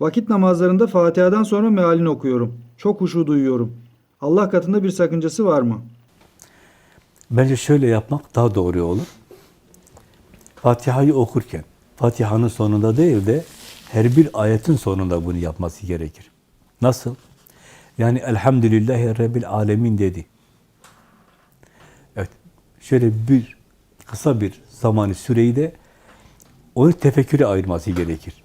Vakit namazlarında Fatiha'dan sonra mealini okuyorum. Çok huşu duyuyorum. Allah katında bir sakıncası var mı? Bence şöyle yapmak daha doğru olur. Fatiha'yı okurken, Fatiha'nın sonunda değil de her bir ayetin sonunda bunu yapması gerekir. Nasıl? Yani Elhamdülillahi Rabbil Alemin dedi. Evet, şöyle bir kısa bir zamanı süreyi de onu tefekküre ayırması gerekir.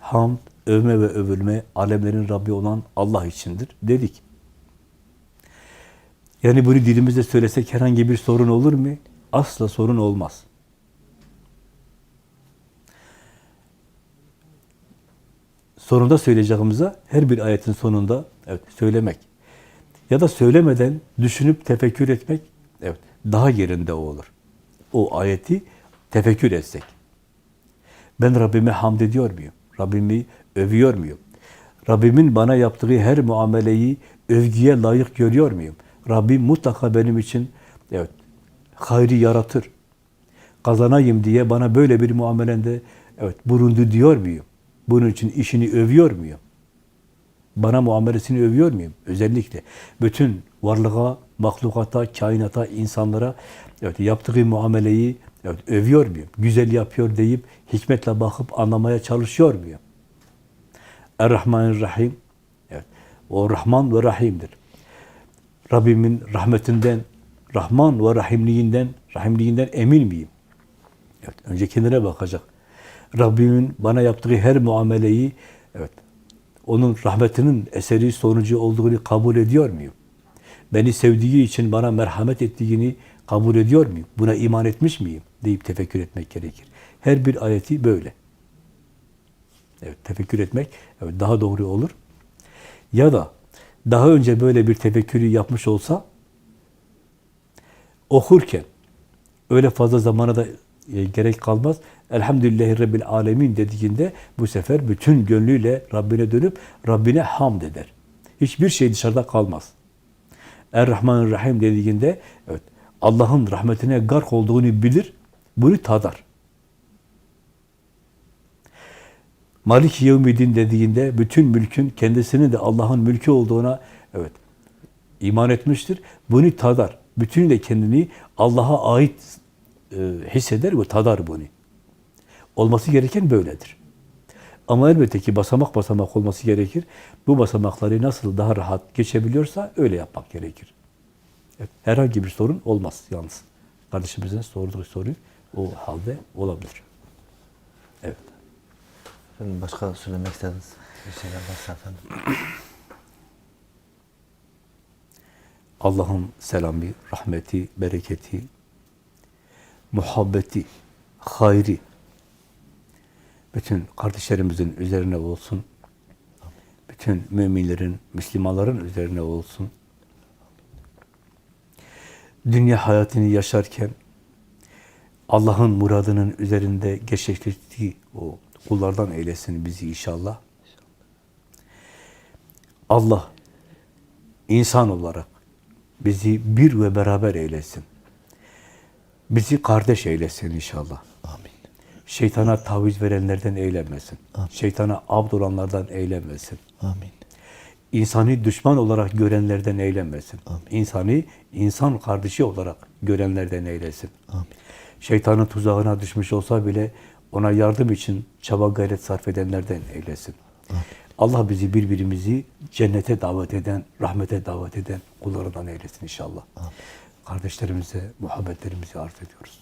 Hamd, övme ve övülme alemlerin Rabbi olan Allah içindir dedik. Yani bunu dilimizde söylesek herhangi bir sorun olur mu? Asla sorun olmaz. Sonunda söyleyeceğimize her bir ayetin sonunda evet söylemek. Ya da söylemeden düşünüp tefekkür etmek evet daha yerinde olur. O ayeti tefekkür etsek. Ben Rabbime hamd ediyor muyum? Rabbimi övüyor muyum? Rabbimin bana yaptığı her muameleyi övgüye layık görüyor muyum? Rabbim mutlaka benim için evet hayri yaratır. Kazanayım diye bana böyle bir muamelende evet bulundu diyor muyum? Bunun için işini övüyor muyum? Bana muamelesini övüyor muyum? Özellikle bütün varlığa, mahlukata, kainata, insanlara evet yaptığı muameleyi evet övüyor muyum? Güzel yapıyor deyip hikmetle bakıp anlamaya çalışıyor muyum? Er-Rahmanir-Rahim. Evet. O Rahman ve Rahim'dir. Rabbimin rahmetinden, Rahman ve Rahimliğinden, Rahimliğinden emin miyim? Evet, önce kendine bakacak. Rabbimin bana yaptığı her muameleyi, evet, onun rahmetinin eseri sonucu olduğunu kabul ediyor muyum? Beni sevdiği için bana merhamet ettiğini kabul ediyor muyum? Buna iman etmiş miyim? deyip tefekkür etmek gerekir. Her bir ayeti böyle. Evet, tefekkür etmek evet, daha doğru olur. Ya da daha önce böyle bir tefekkürü yapmış olsa okurken öyle fazla zamana da e, gerek kalmaz. Elhamdülillahi Rabbil Alemin dediğinde bu sefer bütün gönlüyle Rabbine dönüp Rabbine hamd eder. Hiçbir şey dışarıda kalmaz. Er-Rahmanir-Rahim dediğinde evet Allah'ın rahmetine gark olduğunu bilir, bunu tadar. Malik Yevmiddin dediğinde bütün mülkün kendisinin de Allah'ın mülkü olduğuna evet iman etmiştir. Bunu tadar. Bütün de kendini Allah'a ait e, hisseder ve tadar bunu. Olması gereken böyledir. Ama elbette ki basamak basamak olması gerekir. Bu basamakları nasıl daha rahat geçebiliyorsa öyle yapmak gerekir. Evet, herhangi bir sorun olmaz yalnız. Kardeşimizin sorduğu soru o halde olabilir. Evet. Efendim başka söylemek istediğiniz bir şeyler varsa efendim. Allah'ın selamı, rahmeti, bereketi, muhabbeti, hayri bütün kardeşlerimizin üzerine olsun. Bütün müminlerin, Müslümanların üzerine olsun. Dünya hayatını yaşarken Allah'ın muradının üzerinde gerçekleştiği o kullardan eylesin bizi inşallah. Allah insan olarak bizi bir ve beraber eylesin. Bizi kardeş eylesin inşallah. Amin. Şeytana taviz verenlerden eylemesin. Amin. Şeytana abd olanlardan eylemesin. Amin. İnsanı düşman olarak görenlerden eylemesin. Amin. İnsanı insan kardeşi olarak görenlerden eylesin. Amin. Şeytanın tuzağına düşmüş olsa bile ona yardım için çaba gayret sarf edenlerden eylesin. Allah bizi birbirimizi cennete davet eden, rahmete davet eden kullarından eylesin inşallah. Kardeşlerimize muhabbetlerimizi arz ediyoruz.